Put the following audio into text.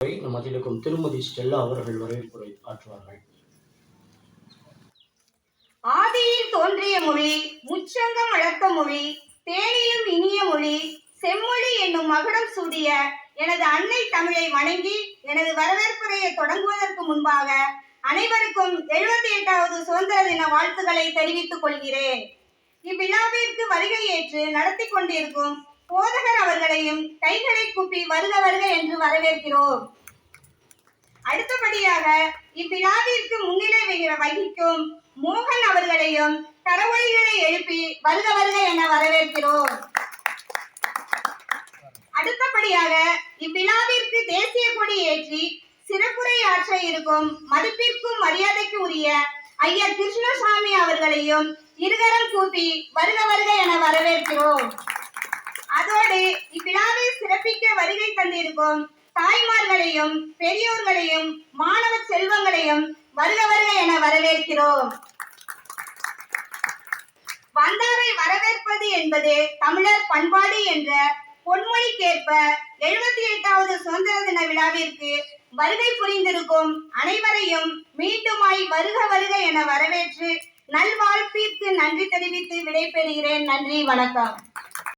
நம் மத்தியில் திருமதி ஸ்டெல்லா அவர்கள் வரவேற்புரை ஆற்றுவார்கள். ஆதியில் தோன்றிய மொழி முச்சங்கம் வளர்த்த மொழி தேனிலும் இனிய மொழி செம்மொழி என்னும் மகுடம் சூடிய எனது அன்னை தமிழை வணங்கி எனது வரவேற்புரையை தொடங்குவதற்கு முன்பாக அனைவருக்கும் எழுபத்தி எட்டாவது சுதந்திர தின வாழ்த்துக்களை தெரிவித்துக் கொள்கிறேன். இவ்விழாவிற்கு வருகை ஏற்று நடத்தி கொண்டிருக்கும் போதகர் கைகளை கூப்பி வருக வருக என்று வரவேற்கிறோம். அடுத்தபடியாக இவ்விழாவிற்கு முன்னிலை வகிக்கும் மோகன் அவர்களையும் கரவொலிகளை எழுப்பி வருக வருக என வரவேற்கிறோம். அடுத்தபடியாக இவ்விழாவிற்கு தேசிய கொடி ஏற்றி சிறப்புரையாற்ற இருக்கும் மதிப்பிற்கும் மரியாதைக்கு உரிய ஐயா கிருஷ்ணசாமி அவர்களையும் இருகரம் கூப்பி வருக வருக என வரவேற்கிறோம். அதோடு இவ்விழாவை சிறப்பிக்க வருகை தந்திருக்கும் தாய்மார்களையும் பெரியோர்களையும் மாணவ செல்வங்களையும் வருக வருக என வரவேற்கிறோம். வந்தாரை வரவேற்பது என்பது தமிழர் பண்பாடு என்ற பொன்மொழிக்கேற்ப எழுபத்தி எட்டாவது சுதந்திர தின விழாவிற்கு வருகை புரிந்திருக்கும் அனைவரையும் மீண்டுமாய் வருக வருக என வரவேற்று நல்வாழ்ப்பிற்கு நன்றி தெரிவித்து விடைபெறுகிறேன். நன்றி வணக்கம்.